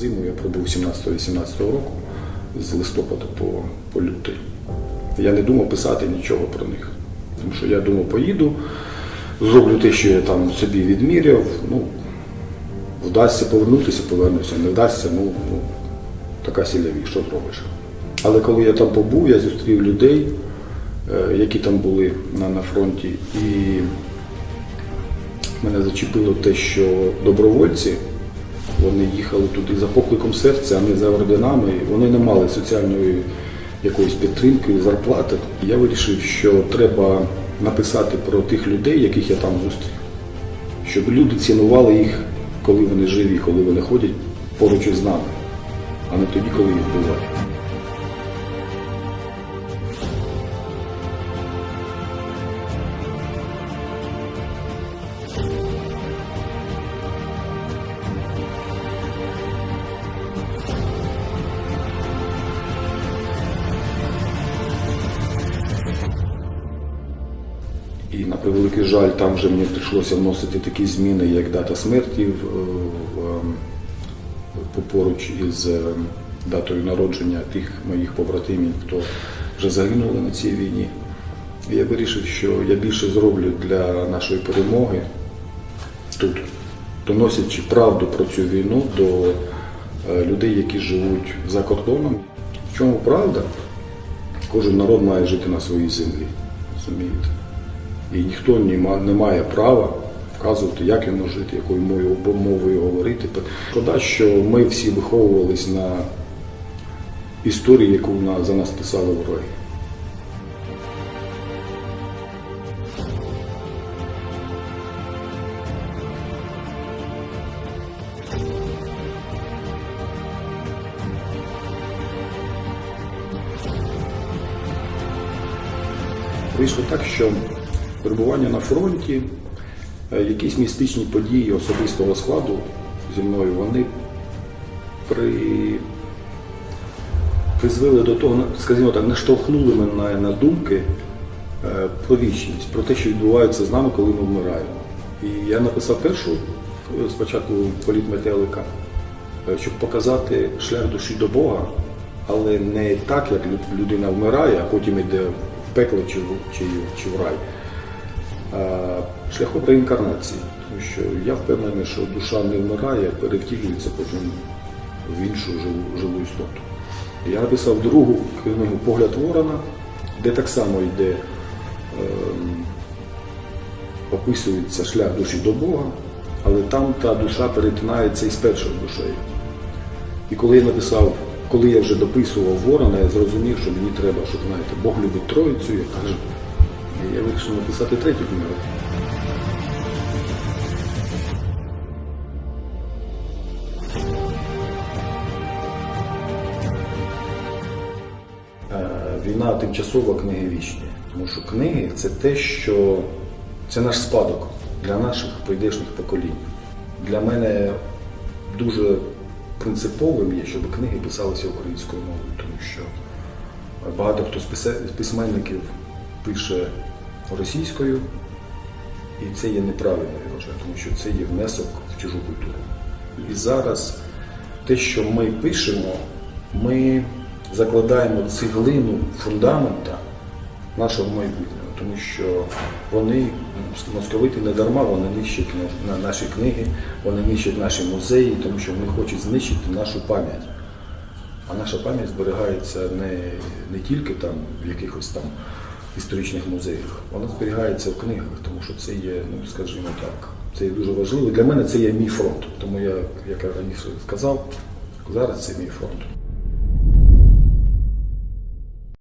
Зиму я пробув 17-18 року, з листопада по, по лютий. Я не думав писати нічого про них. Тому що я думав, поїду, зроблю те, що я там собі відміряв. Ну, вдасться повернутися, повернуся. Не вдасться, ну, ну така сіляві, що зробиш. Але коли я там побув, я зустрів людей, е, які там були на, на фронті, і мене зачепило те, що добровольці вони їхали туди за покликом серця, а не за орденами. Вони не мали соціальної якоїсь підтримки, зарплати. Я вирішив, що треба написати про тих людей, яких я там зустрів, щоб люди цінували їх, коли вони живі, коли вони ходять поруч із нами, а не тоді, коли їх бувають. І на превеликий жаль, там вже мені прийшлося вносити такі зміни, як дата смерті в, ем, із ем, датою народження тих моїх побратимів, хто вже загинули на цій війні. І я вирішив, що я більше зроблю для нашої перемоги тут, доносячи правду про цю війну до е, людей, які живуть за кордоном. В чому правда? Кожен народ має жити на своїй землі. Розумієте? І ніхто не має права вказувати, як йому жити, якою мовою, мовою говорити. Шкода, що ми всі виховувались на історії, яку за нас писали вороги. Вийшло так, що перебування на фронті, е, якісь містичні події особистого складу зі мною, вони при... призвели до того, скажімо так, наштовхнули мене на думки е, про вічність, про те, що відбувається з нами, коли ми вмираємо. І я написав першу е, спочатку політ метелика, щоб показати шлях душі до Бога, але не так, як людина вмирає, а потім йде в пекло чи, чи, чи в рай. А шляхом реінкарнації. Тому що я впевнений, що душа не вмирає, перевтілюється потім в іншу живу, живу істоту. Я написав другу книгу Погляд Ворона, де так само йде, ем, описується шлях душі до Бога, але там та душа перетинається із першою душею. І коли я написав, коли я вже дописував ворона, я зрозумів, що мені треба, щоб знаєте, Бог любить Троїцю, я кажу. Я вирішив написати третю книгу. Е, Війна тимчасова, книги вічні. Тому що книги це те, що це наш спадок для наших прийдешніх поколінь. Для мене дуже принциповим є, щоб книги писалися українською мовою, тому що багато хто з письменників пише російською, і це є неправильно, я вважаю, тому що це є внесок в чужу культуру. І зараз те, що ми пишемо, ми закладаємо цеглину фундамента нашого майбутнього, тому що вони, московити не дарма, вони нищать на- на наші книги, вони нищать наші музеї, тому що вони хочуть знищити нашу пам'ять. А наша пам'ять зберігається не, не тільки там в якихось там історичних музеях, вона зберігається в книгах, тому що це є, ну скажімо так, це є дуже важливо. Для мене це є мій фронт. Тому я, як я раніше сказав, зараз це мій фронт.